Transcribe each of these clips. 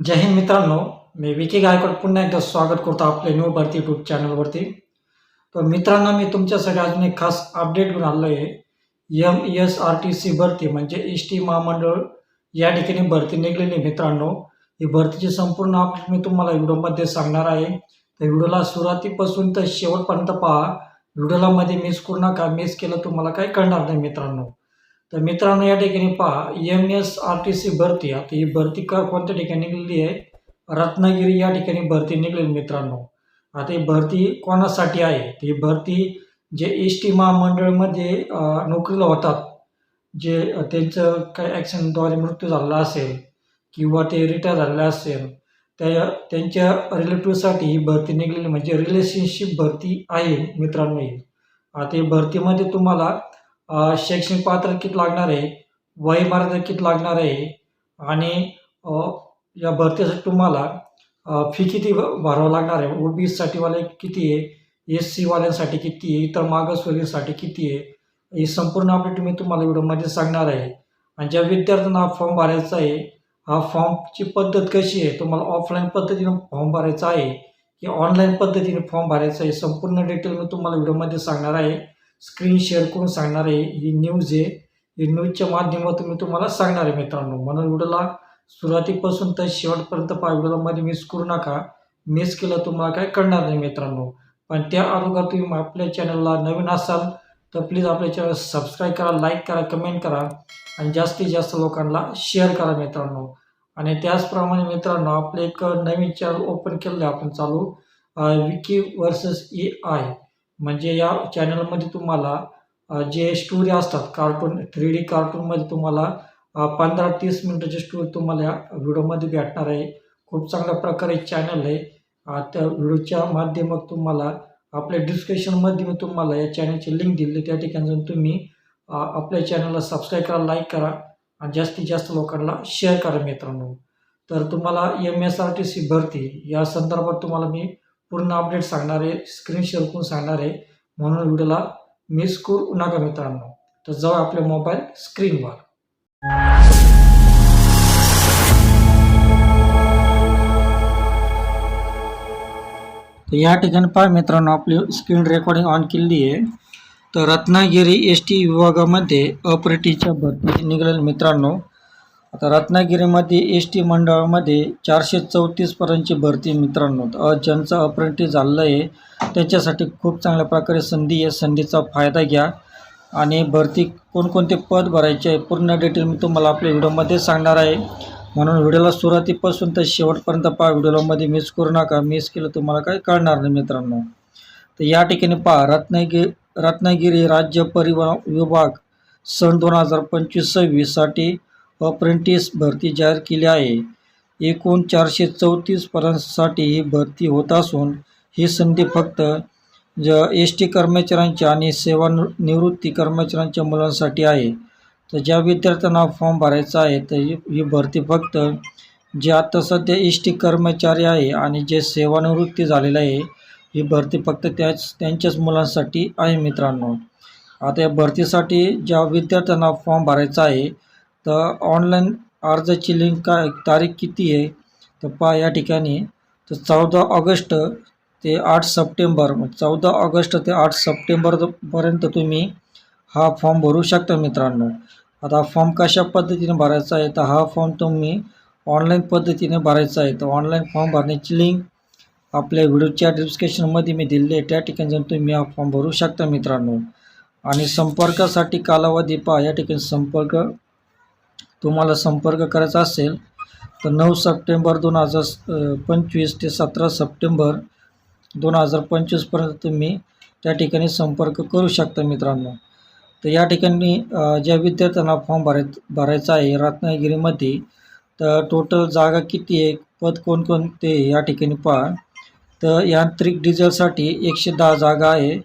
जय हिंद मित्रांनो मी विकी गायकवाड पुन्हा एकदा स्वागत करतो आपल्या न्यू भरती यूट्यूब चॅनलवरती तर मित्रांनो मी तुमच्यासाठी अजून एक खास अपडेट घेऊन आलो आहे M S R T C भरती म्हणजे एस टी महामंडळ या ठिकाणी भरती निघलेली आहे मित्रांनो. ही भरतीची संपूर्ण अपडेट मी तुम्हाला व्हिडिओमध्ये सांगणार आहे. तर व्हिडिओला सुरुवातीपासून तर शेवटपर्यंत पहा. व्हिडिओला मध्ये मिस करू नका मिस केलं तुम्हाला काही कळणार नाही मित्रांनो. तर मित्रांनो या ठिकाणी पहा M S R T C भरती. आता ही भरती का कोणत्या ठिकाणी निघलेली आहे? रत्नागिरी या ठिकाणी भरती निघलेली मित्रांनो. आता ही भरती कोणासाठी आहे? तर ही भरती जे एस टी महामंडळमध्ये नोकरीला होतात जे त्यांचं काही ॲक्सिडेंटद्वारे मृत्यू झालेला असेल किंवा ते रिटायर झालेलं असेल त्या त्यांच्या रिलेटिव्हसाठी ही भरती निघलेली म्हणजे रिलेशनशिप भरती आहे मित्रांनो ही. आता ही भरतीमध्ये तुम्हाला शैक्षणिक पात्र किती लागणार आहे? वय मर्यादा किती लागणार आहे? आणि या भरतीसाठी तुम्हाला फी किती भ- भरावं लागणार आहे? ओ बी साठीवाले किती आहे? एस सीवाल्यांसाठी किती आहे? इतर मागासवर्गीसाठी किती आहे? ही संपूर्ण अपडेट मी तुम्हाला व्हिडिओमध्ये सांगणार आहे. आणि ज्या विद्यार्थ्यांना हा फॉर्म भरायचा आहे हा फॉर्मची पद्धत कशी आहे? तुम्हाला ऑफलाईन पद्धतीने फॉर्म भरायचा आहे की ऑनलाईन पद्धतीने फॉर्म भरायचा आहे? संपूर्ण डिटेल मी तुम्हाला व्हिडिओमध्ये सांगणार आहे. स्क्रीन शेअर करून सांगणार आहे. ही न्यूज आहे. ही न्यूजच्या माध्यमातून मी तुम्हाला सांगणार आहे मित्रांनो. म्हणून व्हिडिओला सुरुवातीपासून तर शेवटपर्यंत पहा. व्हिडिओमध्ये मिस करू नका. मिस केलं तुम्हाला काय कळणार नाही मित्रांनो. पण त्या अगोदर तुम्ही आपल्या चॅनलला नवीन असाल तर प्लीज आपल्या चॅनल सबस्क्राईब करा लाईक करा कमेंट करा आणि जास्तीत जास्त लोकांना शेअर करा मित्रांनो. आणि त्याचप्रमाणे मित्रांनो आपलं एक नवीन चॅनल ओपन केलं आहे आपण चालू. विकी वर्सेस ए आय म्हणजे या चॅनलमध्ये तुम्हाला जे स्टोरी असतात कार्टून थ्री डी कार्टूनमध्ये तुम्हाला पंधरा तीस मिनटाची स्टोरी तुम्हाला या व्हिडिओमध्ये भेटणार आहे. खूप चांगल्या प्रकारे चॅनल आहे. त्या व्हिडिओच्या माध्यमात तुम्हाला आपल्या डिस्क्रिप्शनमध्ये मी तुम्हाला या चॅनलची लिंक दिली त्या ठिकाणी जाऊन तुम्ही आपल्या चॅनलला सबस्क्राईब करा लाईक करा आणि जास्तीत जास्त लोकांना शेअर करा मित्रांनो. तर तुम्हाला M S R T C भरती. या संदर्भात तुम्हाला मी पूर्ण अपडेट सांगणार आहे स्क्रीन शेअर करून सांगणार आहे म्हणून व्हिडिओला मिस करू नका मित्रांनो. तर जाऊ आपल्या मोबाईल स्क्रीनवर तर या ठिकाणी पहा मित्रांनो आपली स्क्रीन रेकॉर्डिंग ऑन केलेली आहे. तर रत्नागिरी एस टी विभागामध्ये ऑपरेटिव्हच्या भरती निघालेल्या मित्रांनो आता रत्नागिरीमध्ये एस टी मंडळामध्ये चारशे चौतीसपर्यंतची भरती मित्रांनो. अ ज्यांचं अप्रेंटिस झालेलं आहे त्याच्यासाठी खूप चांगल्या प्रकारे संधी आहे. संधीचा फायदा घ्या. आणि भरती कोणकोणते पद भरायचे आहे पूर्ण डिटेल मी तुम्हाला आपल्या व्हिडिओमध्ये सांगणार आहे. म्हणून व्हिडिओला सुरुवातीपासून तर शेवटपर्यंत पहा. व्हिडिओमध्ये मिस करू नका. मिस केलं तुम्हाला काही कळणार नाही मित्रांनो. तर या ठिकाणी पहा. रत्नागिरी रत्नागिरी राज्य परिवहन विभाग सन दोन हजार पंचवीस सव्वीससाठी अप्रेंटिस भरती जाहीर केली आहे. एकूण चारशे चौतीस पदांसाठी ही भरती होत असून ही संधी फक्त ज एस टी कर्मचाऱ्यांच्या आणि सेवानिवृत्ती कर्मचाऱ्यांच्या मुलांसाठी आहे. तर ज्या विद्यार्थ्यांना फॉर्म भरायचा आहे तर ही ही भरती फक्त जे आता सध्या एस टी कर्मचारी आहे आणि जे सेवानिवृत्ती झालेलं आहे ही भरती फक्त त्याच त्यांच्याच मुलांसाठी आहे मित्रांनो. आता या भरतीसाठी ज्या विद्यार्थ्यांना फॉर्म भरायचा आहे तर ऑनलाईन अर्जाची लिंक काय तारीख किती आहे? तर पहा या ठिकाणी. तर चौदा ऑगस्ट ते आठ सप्टेंबर चौदा ऑगस्ट ते आठ सप्टेंबरपर्यंत तुम्ही हा फॉर्म भरू शकता मित्रांनो. आता फॉर्म कशा पद्धतीने भरायचा आहे? तर हा फॉर्म तुम्ही ऑनलाईन पद्धतीने भरायचा आहे. तर ऑनलाईन फॉर्म भरण्याची लिंक आपल्या व्हिडिओच्या डिस्क्रिप्शनमध्ये मी दिलेली आहे. त्या ठिकाणी जाऊन तुम्ही हा फॉर्म भरू शकता मित्रांनो. आणि संपर्कासाठी कालावधी पहा. या ठिकाणी संपर्क तुम्हाला संपर्क करायचा असेल तर नऊ सप्टेंबर दोन हजार पंचवीस ते सतरा सप्टेंबर दोन हजार पंचवीसपर्यंत तुम्ही त्या ठिकाणी संपर्क करू शकता मित्रांनो. तर या ठिकाणी ज्या विद्यार्थ्यांना फॉर्म भराय भरायचा आहे रत्नागिरीमध्ये तर टोटल जागा किती आहे पद कोणकोणते या ठिकाणी पहा. तर यांत्रिक डिझेलसाठी एकशे दहा जागा आहे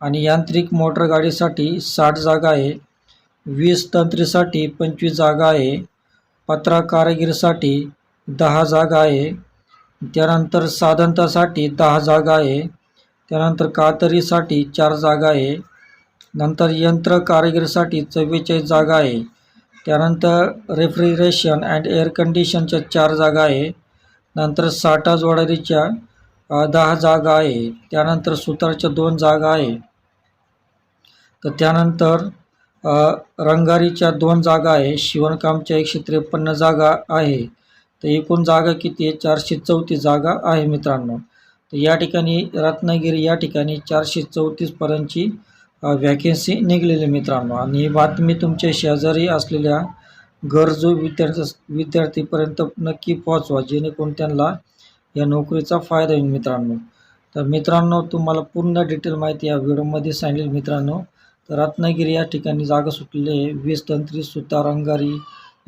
आणि यांत्रिक मोटर गाडीसाठी साठ जागा आहे. वीज तंत्रीसाठी पंचवीस जागा आहे पत्रा कारागिरीसाठी दहा जागा आहे त्यानंतर साधनतासाठी दहा जागा आहे त्यानंतर कातरीसाठी चार जागा आहे नंतर यंत्र कारागिरीसाठी चव्वेचाळीस जागा आहे त्यानंतर रेफ्रिजरेशन अँड एअर कंडिशनच्या चार जागा आहे नंतर साठा जोडारीच्या दहा जागा आहे त्यानंतर सुतारच्या दोन जागा आहे. तर त्यानंतर रंगारीच्या दोन जागा आहे. शिवणकामच्या एकशे त्रेपन्न जागा आहे. तर एकूण जागा किती आहे? चारशे चौतीस जागा आहे मित्रांनो. तर या ठिकाणी रत्नागिरी या ठिकाणी चारशे चौतीसपर्यंतची व्हॅकेन्सी निघलेली मित्रांनो. आणि ही बातमी तुमच्या शेजारी असलेल्या गरजू विद्यार्थी विद्यार्थीपर्यंत नक्की पोहोचवा. जेणेकरून त्यांना या नोकरीचा फायदा होईल मित्रांनो. तर मित्रांनो तुम्हाला पूर्ण डिटेल माहिती या व्हिडिओमध्ये सांगेल मित्रांनो. रत्नागिरी या ठिकाणी जागा सुटलेली आहे. वीज तंत्री सुतार अंगारी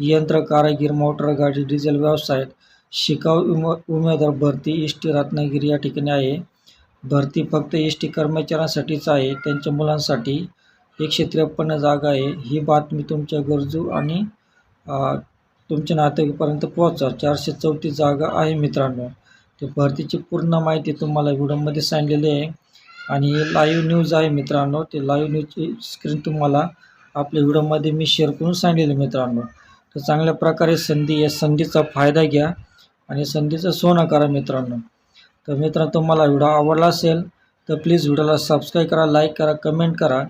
यंत्र कारागीर मोटर गाडी डिझेल व्यवसाय शिकाऊ उम उमेदवार भरती एस टी रत्नागिरी या ठिकाणी आहे. भरती फक्त एस टी कर्मचाऱ्यांसाठीच आहे. त्यांच्या मुलांसाठी एकशे त्रेपन्न जागा आहे. ही बातमी तुमच्या गरजू आणि तुमच्या नातेवाईकापर्यंत पोहोचा. चारशे चौतीस जागा आहे मित्रांनो. ते भरतीची पूर्ण माहिती तुम्हाला व्हिडिओमध्ये सांगलेली आहे. आणि लाईव्ह न्यूज आहे मित्रांनो. ते लाईव्ह न्यूजची स्क्रीन तुम्हाला आपल्या व्हिडिओमध्ये मी शेअर करून सांगितलं मित्रांनो. तर चांगल्या प्रकारे संधी या संधीचा फायदा घ्या आणि संधीचं सोनं करा मित्रांनो. तर मित्रांनो तुम्हाला व्हिडिओ आवडला असेल तर प्लीज व्हिडिओला सबस्क्राईब करा लाईक करा कमेंट करा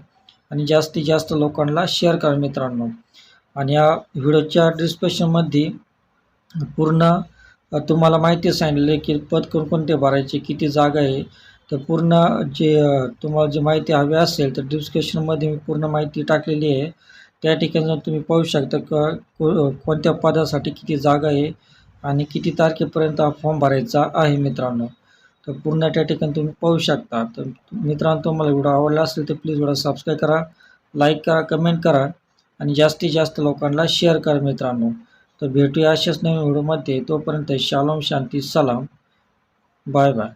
आणि जास्तीत जास्त लोकांना शेअर करा मित्रांनो. आणि या व्हिडिओच्या डिस्क्रिप्शनमध्ये पूर्ण तुम्हाला माहिती सांगितलेली की पद कोणकोणते भरायचे किती जागा आहे तर पूर्ण जे तुम्हाला जी माहिती हवी असेल तर डिस्क्रिप्शनमध्ये मी पूर्ण माहिती टाकलेली आहे. त्या ठिकाणी जाऊन तुम्ही पाहू शकता क को कोणत्या पदासाठी किती जागा आहे आणि किती तारखेपर्यंत हा फॉर्म भरायचा आहे मित्रांनो. तर पूर्ण त्या ठिकाणी तुम्ही पाहू शकता. तर मित्रांनो तुम्हाला व्हिडिओ आवडला असेल तर प्लीज व्हिडिओ सबस्क्राईब करा लाईक करा कमेंट करा आणि जास्तीत जास्त लोकांना शेअर करा मित्रांनो. तर भेटूया अशाच नवीन व्हिडिओमध्ये. तोपर्यंत शालोम शांती सलाम. Bye bye.